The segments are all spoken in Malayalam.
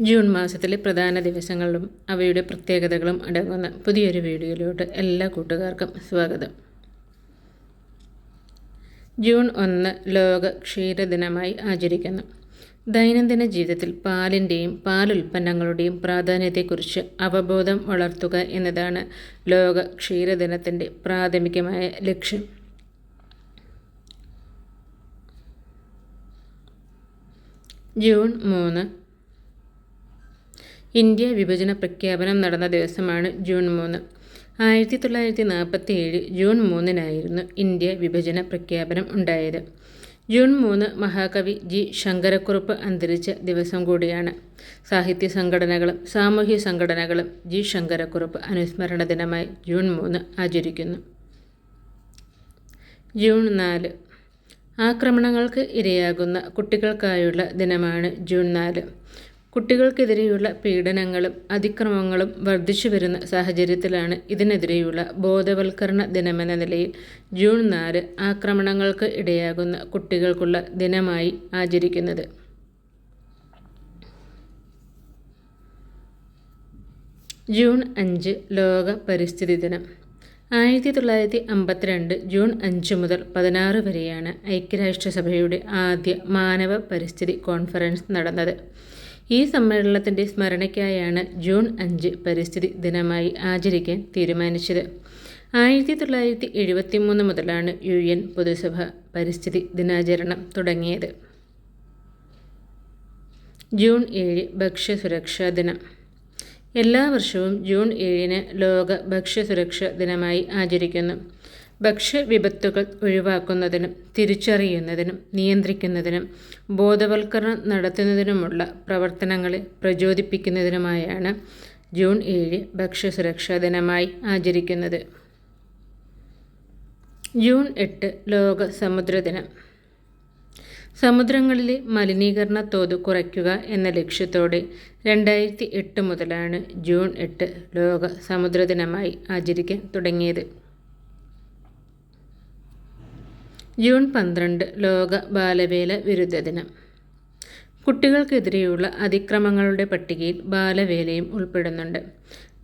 ജൂൺ മാസത്തിലെ പ്രധാന ദിവസങ്ങളും അവയുടെ പ്രത്യേകതകളും അടങ്ങുന്ന പുതിയൊരു വീഡിയോയിലോട്ട് എല്ലാ കൂട്ടുകാർക്കും സ്വാഗതം. ജൂൺ ഒന്ന് ലോക ക്ഷീരദിനമായി ആചരിക്കുന്നു. ദൈനംദിന ജീവിതത്തിൽ പാലിന്റെയും പാലുൽപ്പന്നങ്ങളുടെയും പ്രാധാന്യത്തെക്കുറിച്ച് അവബോധം വളർത്തുക എന്നതാണ് ലോക ക്ഷീരദിനത്തിന്റെ പ്രാഥമികമായ ലക്ഷ്യം. ജൂൺ മൂന്ന് ഇന്ത്യ വിഭജന പ്രഖ്യാപനം നടന്ന ദിവസമാണ് ജൂൺ മൂന്ന്. ആയിരത്തി തൊള്ളായിരത്തി നാൽപ്പത്തി ഏഴ് ജൂൺ മൂന്നിനായിരുന്നു ഇന്ത്യ വിഭജന പ്രഖ്യാപനം ഉണ്ടായത്. ജൂൺ മൂന്ന് മഹാകവി ജി ശങ്കരക്കുറുപ്പ് അന്തരിച്ച ദിവസം കൂടിയാണ്. സാഹിത്യ സംഘടനകളും സാമൂഹ്യ സംഘടനകളും ജി ശങ്കരക്കുറുപ്പ് അനുസ്മരണ ദിനമായി ജൂൺ മൂന്ന് ആചരിക്കുന്നു. ജൂൺ നാല്. ആക്രമണങ്ങൾക്ക് ഇരയാകുന്ന കുട്ടികൾക്കായുള്ള ദിനമാണ് ജൂൺ നാല്. കുട്ടികൾക്കെതിരെയുള്ള പീഡനങ്ങളും അതിക്രമങ്ങളും വർദ്ധിച്ചു വരുന്ന സാഹചര്യത്തിലാണ് ഇതിനെതിരെയുള്ള ബോധവൽക്കരണ ദിനമെന്ന നിലയിൽ ജൂൺ നാല് ആക്രമണങ്ങൾക്ക് ഇടയാകുന്ന കുട്ടികൾക്കുള്ള ദിനമായി ആചരിക്കുന്നത്. ജൂൺ അഞ്ച് ലോക പരിസ്ഥിതി ദിനം. ആയിരത്തി തൊള്ളായിരത്തി അമ്പത്തിരണ്ട് ജൂൺ അഞ്ച് മുതൽ പതിനാറ് വരെയാണ് ഐക്യരാഷ്ട്രസഭയുടെ ആദ്യ മാനവ പരിസ്ഥിതി കോൺഫറൻസ് നടന്നത്. ഈ സമ്മേളനത്തിന്റെ സ്മരണയ്ക്കായാണ് ജൂൺ അഞ്ച് പരിസ്ഥിതി ദിനമായി ആചരിക്കാൻ തീരുമാനിച്ചത്. ആയിരത്തി തൊള്ളായിരത്തി എഴുപത്തി മൂന്ന് മുതലാണ് യു എൻ പൊതുസഭ പരിസ്ഥിതി ദിനാചരണം തുടങ്ങിയത്. ജൂൺ ഏഴ് ഭക്ഷ്യസുരക്ഷാ ദിനം. എല്ലാ വർഷവും ജൂൺ ഏഴിന് ലോക ഭക്ഷ്യസുരക്ഷാ ദിനമായി ആചരിക്കുന്നു. ഭക്ഷ്യവിപത്തുകൾ ഒഴിവാക്കുന്നതിനും തിരിച്ചറിയുന്നതിനും നിയന്ത്രിക്കുന്നതിനും ബോധവൽക്കരണം നടത്തുന്നതിനുമുള്ള പ്രവർത്തനങ്ങളെ പ്രചോദിപ്പിക്കുന്നതിനുമായാണ് ജൂൺ ഏഴ് ഭക്ഷ്യസുരക്ഷാ ദിനമായി ആചരിക്കുന്നത്. ജൂൺ എട്ട് ലോക സമുദ്ര ദിനം. സമുദ്രങ്ങളിലെ മലിനീകരണ തോത് കുറയ്ക്കുക എന്ന ലക്ഷ്യത്തോടെ രണ്ടായിരത്തി എട്ട് മുതലാണ് ജൂൺ എട്ട് ലോക സമുദ്ര ദിനമായി ആചരിക്കാൻ തുടങ്ങിയത്. ജൂൺ പന്ത്രണ്ട് ലോക ബാലവേല വിരുദ്ധ ദിനം. കുട്ടികൾക്കെതിരെയുള്ള അതിക്രമങ്ങളുടെ പട്ടികയിൽ ബാലവേലയും ഉൾപ്പെടുന്നുണ്ട്.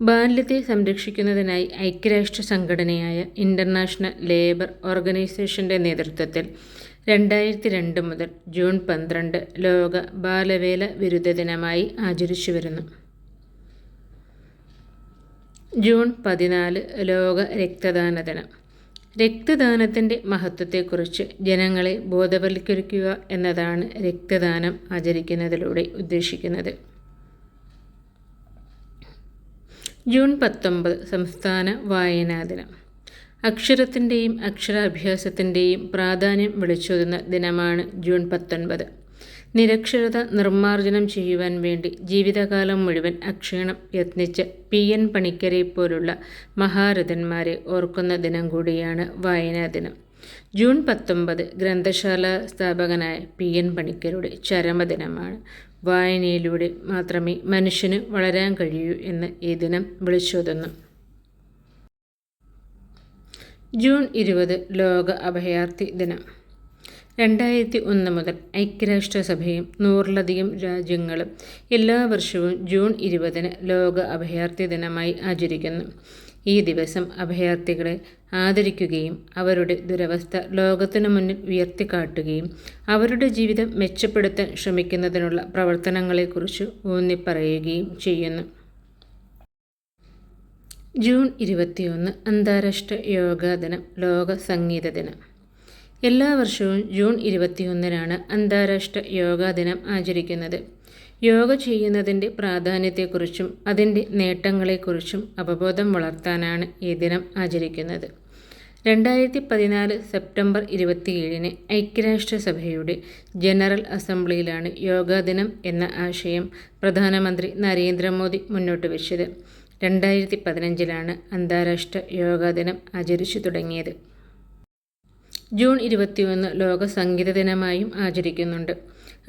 ബാല്യത്തെ സംരക്ഷിക്കുന്നതിനായി ഐക്യരാഷ്ട്ര സംഘടനയായ ഇന്റർനാഷണൽ ലേബർ ഓർഗനൈസേഷന്റെ നേതൃത്വത്തിൽ രണ്ടായിരത്തി രണ്ട് മുതൽ ജൂൺ പന്ത്രണ്ട് ലോക ബാലവേല വിരുദ്ധ ദിനമായി ആചരിച്ചു വരുന്നു. ജൂൺ പതിനാല് ലോക രക്തദാന ദിനം. രക്തദാനത്തിന്റെ മഹത്വത്തെക്കുറിച്ച് ജനങ്ങളെ ബോധവൽക്കരിക്കുക എന്നതാണ് രക്തദാനം ആചരിക്കുന്നതിലൂടെ ഉദ്ദേശിക്കുന്നത്. ജൂൺ പത്തൊമ്പത് സംസ്ഥാന വായനാ ദിനം. അക്ഷരത്തിന്റെയും അക്ഷരാഭ്യാസത്തിന്റെയും പ്രാധാന്യം വിളിച്ചോതുന്ന ദിനമാണ് ജൂൺ പത്തൊൻപത്. നിരക്ഷരത നിർമ്മാർജനം ചെയ്യുവാൻ വേണ്ടി ജീവിതകാലം മുഴുവൻ അക്ഷീണം യത്നിച്ച പി എൻ പണിക്കരെ പോലുള്ള മഹാരഥന്മാരെ ഓർക്കുന്ന ദിനം കൂടിയാണ് വായനാ ദിനം. ജൂൺ പത്തൊമ്പത് ഗ്രന്ഥശാല സ്ഥാപകനായ പി എൻ പണിക്കരുടെ ചരമദിനമാണ്. വായനയിലൂടെ മാത്രമേ മനുഷ്യന് വളരാൻ കഴിയൂ എന്ന് ഈ ദിനം വിളിച്ചോതുന്നു. ജൂൺ ഇരുപത് ലോക അഭയാർത്ഥി ദിനം. രണ്ടായിരത്തി ഒന്ന് മുതൽ ഐക്യരാഷ്ട്രസഭയും നൂറിലധികം രാജ്യങ്ങളും എല്ലാ വർഷവും ജൂൺ ഇരുപതിന് ലോക അഭയാർത്ഥി ദിനമായി ആചരിക്കുന്നു. ഈ ദിവസം അഭയാർത്ഥികളെ ആദരിക്കുകയും അവരുടെ ദുരവസ്ഥ ലോകത്തിനു മുന്നിൽ ഉയർത്തിക്കാട്ടുകയും അവരുടെ ജീവിതം മെച്ചപ്പെടുത്താൻ ശ്രമിക്കുന്നതിനുള്ള പ്രവർത്തനങ്ങളെക്കുറിച്ച് ഊന്നിപ്പറയുകയും ചെയ്യുന്നു. ജൂൺ ഇരുപത്തിയൊന്ന് അന്താരാഷ്ട്ര യോഗാ ദിനം ലോക സംഗീത ദിനം. എല്ലാ വർഷവും ജൂൺ ഇരുപത്തിയൊന്നിനാണ് അന്താരാഷ്ട്ര യോഗാ ദിനം ആചരിക്കുന്നത്. യോഗ ചെയ്യുന്നതിന്റെ പ്രാധാന്യത്തെക്കുറിച്ചും അതിന്റെ നേട്ടങ്ങളെക്കുറിച്ചും അവബോധം വളർത്താനാണ് ഈ ദിനം ആചരിക്കുന്നത്. രണ്ടായിരത്തി പതിനാല് സെപ്റ്റംബർ ഇരുപത്തിയേഴിന് ഐക്യരാഷ്ട്രസഭയുടെ ജനറൽ അസംബ്ലിയിലാണ് യോഗാ ദിനം എന്ന ആശയം പ്രധാനമന്ത്രി നരേന്ദ്രമോദി മുന്നോട്ട് വെച്ചത്. രണ്ടായിരത്തി പതിനഞ്ചിലാണ് അന്താരാഷ്ട്ര യോഗാ ദിനം ആചരിച്ചു തുടങ്ങിയത്. ജൂൺ ഇരുപത്തിയൊന്ന് ലോക സംഗീത ദിനമായും ആചരിക്കുന്നുണ്ട്.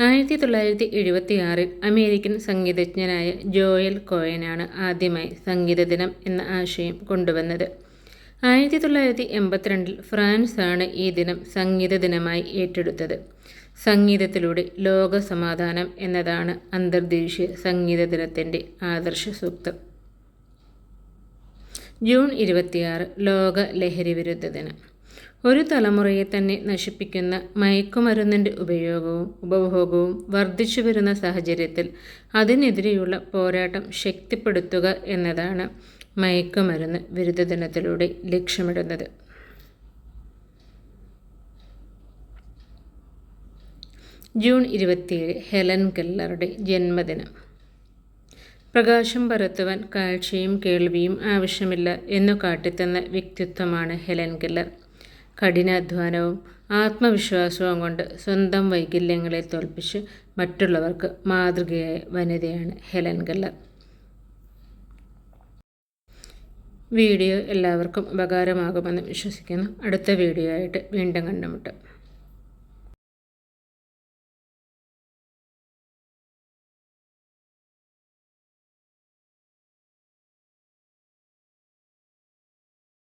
ആയിരത്തി തൊള്ളായിരത്തി എഴുപത്തി ആറിൽ അമേരിക്കൻ സംഗീതജ്ഞനായ ജോയൽ കോയനാണ് ആദ്യമായി സംഗീത ദിനം എന്ന ആശയം കൊണ്ടുവന്നത്. ആയിരത്തി തൊള്ളായിരത്തി എൺപത്തിരണ്ടിൽ ഫ്രാൻസാണ് ഈ ദിനം സംഗീത ദിനമായി ഏറ്റെടുത്തത്. സംഗീതത്തിലൂടെ ലോക സമാധാനം എന്നതാണ് അന്തർദേശീയ സംഗീത ദിനത്തിന്റെ ആദർശ സൂക്തം. ജൂൺ ഇരുപത്തിയാറ് ലോക ലഹരി വിരുദ്ധ ദിനം. ഒരു തലമുറയെ തന്നെ നശിപ്പിക്കുന്ന മയക്കുമരുന്നിന്റെ ഉപയോഗവും ഉപഭോഗവും വർദ്ധിച്ചു വരുന്ന സാഹചര്യത്തിൽ അതിനെതിരെയുള്ള പോരാട്ടം ശക്തിപ്പെടുത്തുക എന്നതാണ് മയക്കുമരുന്ന് വിരുദ്ധ ദിനത്തിലൂടെ ലക്ഷ്യമിടുന്നത്. ജൂൺ ഇരുപത്തിയേഴ് ഹെലൻ കെല്ലറുടെ ജന്മദിനം. പ്രകാശം പരത്തുവാൻ കാഴ്ചയും കേൾവിയും ആവശ്യമില്ല എന്നു കാട്ടിത്തന്ന വ്യക്തിത്വമാണ് ഹെലൻ കെല്ലർ. കഠിനാധ്വാനവും ആത്മവിശ്വാസവും കൊണ്ട് സ്വന്തം വൈകല്യങ്ങളെ തോൽപ്പിച്ച് മറ്റുള്ളവർക്ക് മാതൃകയായ വനിതയാണ് ഹെലൻ ഗല്ലർ. വീഡിയോ എല്ലാവർക്കും ഉപകാരമാകുമെന്ന് വിശ്വസിക്കുന്നു. അടുത്ത വീഡിയോ ആയിട്ട് വീണ്ടും കണ്ടുമുട്ടും.